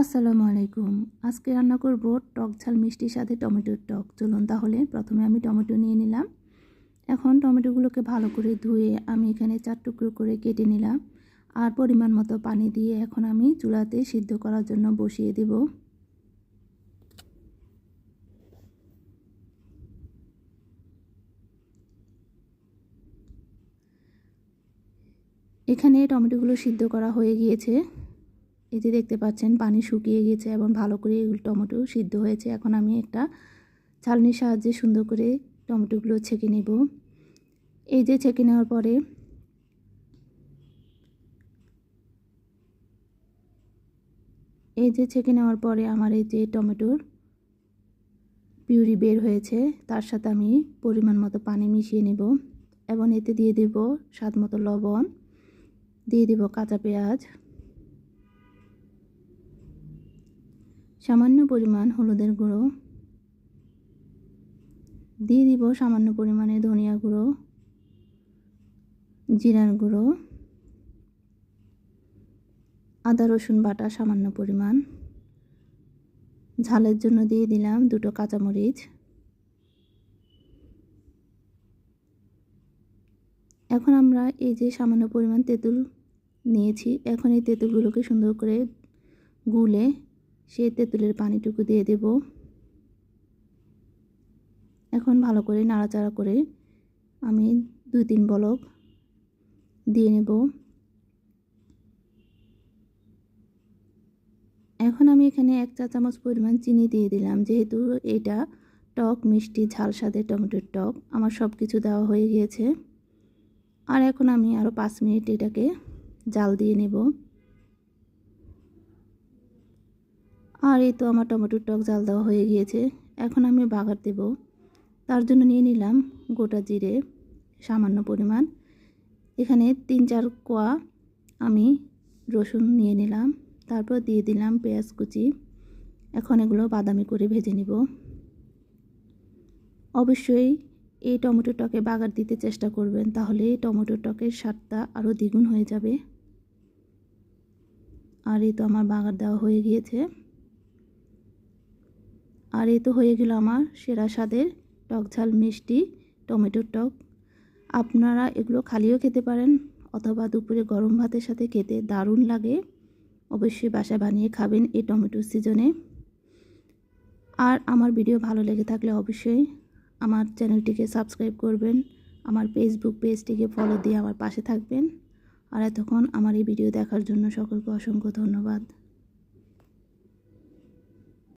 আসসালামু আলাইকুম। আজকে রান্না করব টক ঝাল মিষ্টির সাথে টমেটোর টক। চলুন তাহলে প্রথমে আমি টমেটো নিয়ে নিলাম। এখন টমেটোগুলোকে ভালো করে ধুয়ে আমি এখানে চার টুকরো করে কেটে নিলাম। আর পরিমাণ মতো পানি দিয়ে এখন আমি চুলাতে সিদ্ধ করার জন্য বসিয়ে দেব। এখানে টমেটোগুলো সিদ্ধ করা হয়ে গিয়েছে। যে দেখতে পাচ্ছেন পানি শুকিয়ে গেছে এবং ভালো করে টমেটো সিদ্ধ হয়েছে। এখন আমি একটা ছালনির সাহায্যে সুন্দর করে টমেটোগুলো ছেঁকে নেব। এই যে ছেঁকে নেওয়ার পরে এই যে ছেঁকে নেওয়ার পরে আমার এই যে টমেটোর পিউরি বের হয়েছে, তার সাথে আমি পরিমাণ মতো পানি মিশিয়ে নেব এবং এতে দিয়ে দেব স্বাদ মতো লবণ, দিয়ে দেব কাঁচা পেঁয়াজ। সামান্য পরিমাণ হলুদের গুঁড়ো। দিয়ে দিব সামান্য পরিমাণে ধনিয়া গুঁড়ো, জিরার গুঁড়ো, আদা, রসুন বাটা সামান্য পরিমাণ। ঝালের জন্য দিয়ে দিলাম দুটো কাঁচামরিচ। এখন আমরা এই যে সামান্য পরিমাণ তেঁতুল নিয়েছি, এখন এই তেঁতুলগুলোকে সুন্দর করে গুলে সে তেঁতুলের পানিটুকু দিয়ে দেব। এখন ভালো করে নাড়াচাড়া করে আমি দুই তিন বলক দিয়ে নেব। এখন আমি এখানে এক চা চামচ পরিমাণ চিনি দিয়ে দিলাম, যেহেতু এটা টক, মিষ্টি, ঝাল স্বাদের টমেটোর টক, আমার সব কিছু দেওয়া হয়ে গিয়েছে। আর এখন আমি আরও পাঁচ মিনিট এটাকে জাল দিয়ে নেব। আর এই তো আমার টমেটোর টক জাল দেওয়া হয়ে গিয়েছে। এখন আমি বাগার দেব। তার জন্য নিয়ে নিলাম গোটা জিরে, সামান্য পরিমাণ। এখানে তিন চার কোয়া আমি রসুন নিয়ে নিলাম। তারপর দিয়ে দিলাম পেঁয়াজ কুচি। এখন এগুলো বাদামি করে ভেজে নিব। অবশ্যই এই টমেটো টকে বাগার দিতে চেষ্টা করবেন, তাহলে টমেটো টকের স্বাদটা আরও দ্বিগুণ হয়ে যাবে। আর এই তো আমার বাগার দেওয়া হয়ে গিয়েছে। আর এ তো হয়ে গেল আমার সেরা স্বাদের টক ঝাল মিষ্টি টমেটোর টক। আপনারা এগুলো খালিও খেতে পারেন অথবা দুপুরে গরম ভাতের সাথে খেতে দারুণ লাগে। অবশ্যই বাসা বানিয়ে খাবেন এই টমেটোর সিজনে। আর আমার ভিডিও ভালো লেগে থাকলে অবশ্যই আমার চ্যানেলটিকে সাবস্ক্রাইব করবেন, আমার ফেসবুক পেজটিকে ফলো দিয়ে আমার পাশে থাকবেন। আর এতক্ষণ আমার এই ভিডিও দেখার জন্য সকলকে অসংখ্য ধন্যবাদ।